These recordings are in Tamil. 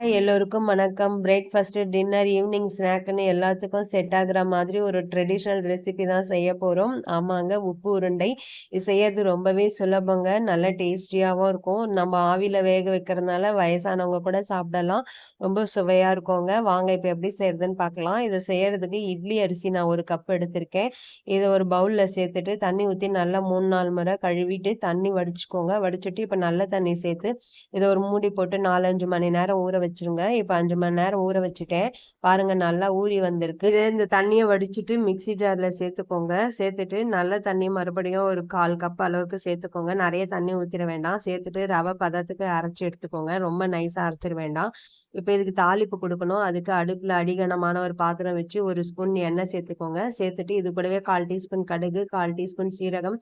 எல்லோருக்கும் வணக்கம். பிரேக்ஃபாஸ்ட்டு டின்னர், ஈவினிங் ஸ்நாக்குன்னு எல்லாத்துக்கும் செட் ஆகுற மாதிரி ஒரு ட்ரெடிஷ்னல் ரெசிபி தான் செய்ய போகிறோம் ஆமாங்க, உப்பு உருண்டை. இது செய்யறது ரொம்பவே சுலபங்க. நல்ல டேஸ்டியாகவும் இருக்கும். நம்ம ஆவியில் வேக வைக்கிறதுனால வயசானவங்க கூட சாப்பிடலாம். ரொம்ப சுவையாக இருக்குங்க. வாங்க இப்போ எப்படி செய்யறதுன்னு பார்க்கலாம். இதை செய்யறதுக்கு இட்லி அரிசி நான் ஒரு கப் எடுத்திருக்கேன். இதை ஒரு பவுலில் சேர்த்துட்டு தண்ணி ஊற்றி நல்லா 3, 4 முறை கழுவிட்டு தண்ணி வடிச்சுக்கோங்க. வடிச்சுட்டு இப்போ நல்ல தண்ணி சேர்த்து இதை ஒரு மூடி போட்டு 4, 5 மணி நேரம் ஊற வச்சிருங்க இப்போ அஞ்சு மணி நேரம் ஊற வச்சுட்டேன். பாருங்க நல்லா ஊறி வந்திருக்கு. இதே இந்த தண்ணியை வடிச்சிட்டு மிக்ஸி ஜார்ல சேர்த்துக்கோங்க. சேர்த்துட்டு நல்ல தண்ணி மறுபடியும் ஒரு 1/4 கப் அளவுக்கு சேர்த்துக்கோங்க. நிறைய தண்ணி ஊற்றிட வேண்டாம். சேர்த்துட்டு ரவ பதத்துக்கு அரைச்சு எடுத்துக்கோங்க. ரொம்ப நைஸா அரைச்சிட வேண்டாம். இப்போ இதுக்கு தாளிப்பு கொடுக்கணும் அதுக்கு அடுப்பில் அடிகனமான ஒரு பாத்திரம் வச்சு ஒரு ஸ்பூன் எண்ணெய் சேர்த்துக்கோங்க. சேர்த்துட்டு இது கூடவே 1/4 டீஸ்பூன் கடுகு, 1/4 டீஸ்பூன் சீரகம்,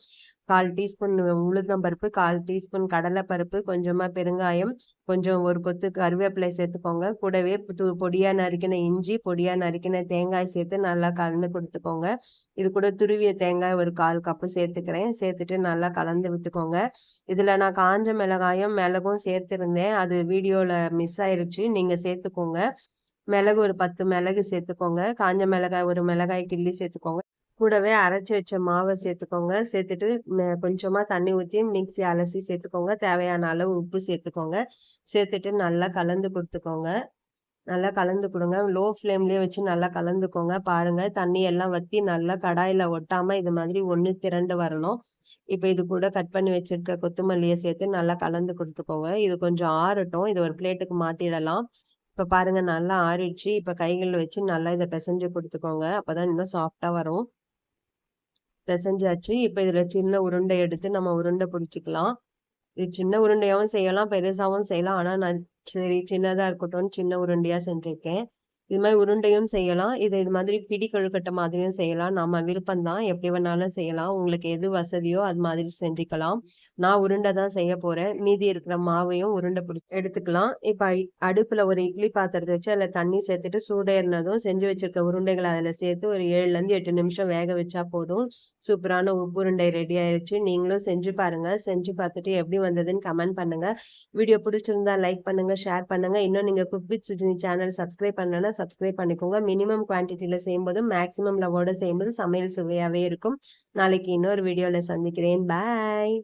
1/4 டீஸ்பூன் உளுந்தம் பருப்பு, 1/4 டீஸ்பூன் கடலை பருப்பு, கொஞ்சமாக பெருங்காயம், கொஞ்சம் ஒரு கொத்து கருவேப்பிலை சேர்த்துக்கோங்க. கூடவே து நறுக்கின இஞ்சி, பொடியாக நறுக்கின தேங்காய் சேர்த்து நல்லா கலந்து கொடுத்துக்கோங்க இது கூட துருவிய தேங்காய் ஒரு 1/4 கப்பு சேர்த்துக்கிறேன். சேர்த்துட்டு நல்லா கலந்து விட்டுக்கோங்க. இதில் நான் காஞ்ச மிளகாயும், மிளகும் சேர்த்துருந்தேன் அது வீடியோவில் மிஸ் ஆயிருச்சு. நீங்கள் சேர்த்துக்கோங்க. மிளகு ஒரு 10 மிளகு சேர்த்துக்கோங்க. காஞ்ச மிளகாய் ஒரு மிளகாய் கிள்ளி சேர்த்துக்கோங்க. கூடவே அரைச்சி வச்ச மாவை சேர்த்துக்கோங்க. சேர்த்துட்டு கொஞ்சமாக தண்ணி ஊற்றி மிக்ஸி அலசி சேர்த்துக்கோங்க. தேவையான அளவு உப்பு சேர்த்துக்கோங்க. சேர்த்துட்டு நல்லா கலந்து கொடுத்துக்கோங்க நல்லா கலந்து கொடுங்க லோ ஃப்ளேம்லயே வச்சு நல்லா கலந்துக்கோங்க. பாருங்க தண்ணி எல்லாம் வத்தி நல்லா கடாயில ஒட்டாம இது மாதிரி ஒன்று திரண்டு வரணும். இப்ப இது கூட கட் பண்ணி வச்சிருக்க கொத்தமல்லியை சேர்த்து நல்லா கலந்து கொடுத்துக்கோங்க இது கொஞ்சம் ஆறட்டும். இது ஒரு பிளேட்டுக்கு மாத்திடலாம். இப்ப பாருங்க நல்லா ஆறிடுச்சு. இப்ப கைகள் வச்சு நல்லா இதை பிசைஞ்சு கொடுத்துக்கோங்க அப்பதான் இன்னும் சாஃப்ட்டா வரும். பிசைஞ்சாச்சு இப்ப இதுல சின்ன உருண்டை எடுத்து நம்ம உருண்டை புடிச்சுக்கலாம். இது சின்ன உருண்டையாவும் செய்யலாம், பெருசாவும் செய்யலாம். ஆனா நான் சரி சின்னதா இருக்கட்டும்னு சின்ன உருண்டையா செஞ்சிருக்கேன். இது மாதிரி உருண்டையும் செய்யலாம். இது இது மாதிரி பிடி கொழுக்கட்டை மாதிரியும் செய்யலாம். நம்ம விருப்பம் தான். எப்படி வேணாலும் செய்யலாம். உங்களுக்கு எது வசதியோ அது மாதிரி செஞ்சுக்கலாம். நான் உருண்டை தான் செய்ய போறேன். மீதி இருக்கிற மாவையும் உருண்டை பிடிச்சி எடுத்துக்கலாம். இப்ப அடுப்புல ஒரு இட்லி பாத்திரத்தை வச்சு அதுல தண்ணி சேர்த்துட்டு சூடேறினதும் செஞ்சு வச்சிருக்க உருண்டைகளை அதுல சேர்த்து ஒரு 7லருந்து 8 நிமிஷம் வேக வச்சா போதும். சூப்பரான உப்பு உருண்டை ரெடி ஆயிடுச்சு நீங்களும் செஞ்சு பாருங்க. செஞ்சு பார்த்துட்டு எப்படி வந்ததுன்னு கமெண்ட் பண்ணுங்க. வீடியோ பிடிச்சிருந்தா லைக் பண்ணுங்க, ஷேர் பண்ணுங்க. இன்னும் நீங்க cook with Sujini channel subscribe பண்ணலன்னா சப்ஸ்கிரைப் பண்ணிக்கோங்க. மினிமம் குவான்டிட்டில செய்யும்போது மேக்ஸிமம் லவோட செய்யும்போது சமையல் சுவையாவே இருக்கும். நாளைக்கு இன்னொரு வீடியோல சந்திக்கிறேன். பாய்.